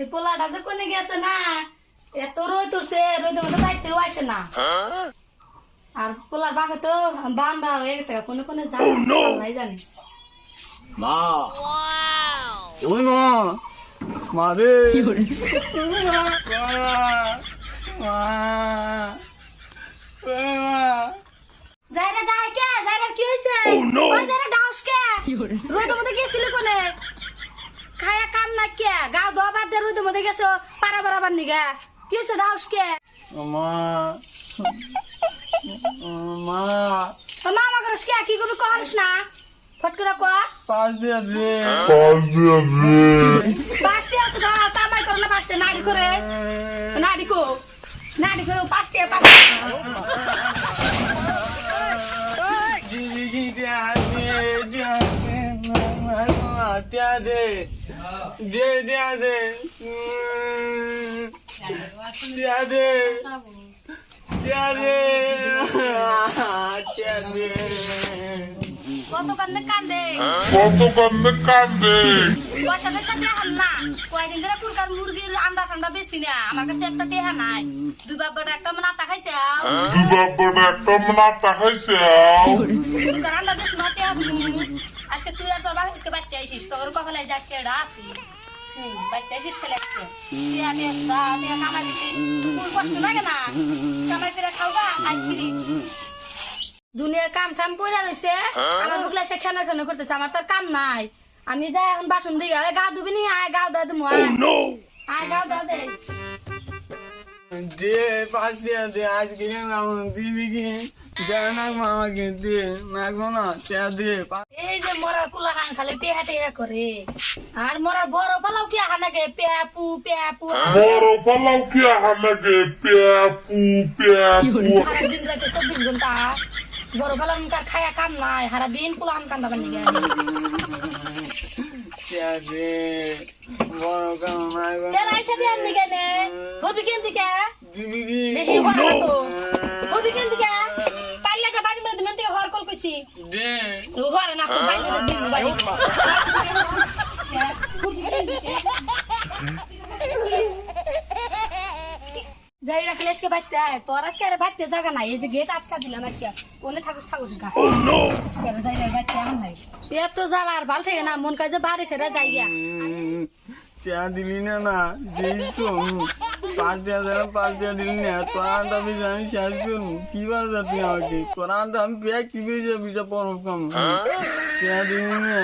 এই পোলাটা যে কোনে গেছে না এত রোদের মধ্যে বাইতেও আসে না। আর পোলার বাপে তো বান্দা হয়ে গেছে কোনে কোনে যায় আল্লাহই মা। ওই মা মা রে। মা মা মা। কে? কি হইছে ওই ডাউস কে? রোদের মধ্যে গেছিলি কোনে? না কে গাও দোয়া বাদ দে রোদের মধ্যে গেছো পারা পারাবার নিগা। কি হইছে ডাউস কে মা মা মা আমাকে রস কে কি করবি কহস না? ফট করে ক পাঁচ দিয়া দে। পাঁচটি আছে ধর তামাই করে না নাড়ি করে। নাড়ি কো। নাড়ি করে পাঁচটি পাঁচটি দিয়া দে দে দিয়া দে দিয়া দে দিয়া দে দিয়া দে। কত কান্দে? কান্দে কত কান্দে? কান্দে পয়সাটার সাথে হান না। কয়েকদিন ধরে পুরকার মুরগির আন্ডা ঠান্ডা বেশি না। আমার কাছে একটা টেহা নাই। দুই বাবার একটা মানে আতা খাইছে দুবার একটা মনা তাকাইছে পুরকার আন্ডা বেশি না টেহা আজকে তুই আর বাবা আজকে আইসিস তোর আইসি আজকে এটা আসি বাচ্চা আইসিস খেলে আজকে। কামাই কষ্ট লাগে না? কামাই খাওয়া আইসক্রিম। দুনিয়ার কাম টাম পড়ে রয়েছে আমার বুকলা সে খেনা খেনা করতেছে আমার তো কাম নাই। আমি যাই এখন বাসন দিই আয় গা ধুবি নি? আয় গা ধুয়া দিমু আয়। আয় গা ধুয়া দে। দে পাঁচ দিয়া দে আজ কিনে নাম দিবি কি জানা মামাকে দে নাকবো না চা দে এই যে মরার পোলা খান খালি টেহা টেহা করে। আর মরার বড় পালাও কি হানাকে পেপু পেপু বড় পালাও কি হানাগে পেপু পেপু সারা দিন রাতে চব্বিশ ঘণ্টা। বড় পালার কার খায়া কাম নাই সারা দিন পোলা কান্দা বানি বড় কাম নাই পেরাইছে দিয়ে কেনে হবি কেন দিকে? দিবি কি? দেখি হবি কেন দিকে পাইলে কা বাড়ি মধ্যে মেন থেকে হর কল কইছি দে হরে না তো বাইরে দিন বাড়ি যাই রাখলে আজকে বাড়তে আয় তোর আজকে আরে বাড়তে জায়গা নাই এই যে গেট আটকা দিলাম আজকে ওনে থাকুস থাকুস গা আজকে যাই বাড়তে আন নাই এত জ্বালা আর ভালো থাকে না, মন কাজে বাড়ি সেরা যাই গিয়া চা দিলি না না? দিস তো পাঁচ দিয়া দিলাম পাঁচ দিয়া দিলি না, তোরা দাবি আমি শেষ করব কি বাজা তুই আমাকে? আমি পেয়ে কি বেজে যাবি যা চা দিলি না?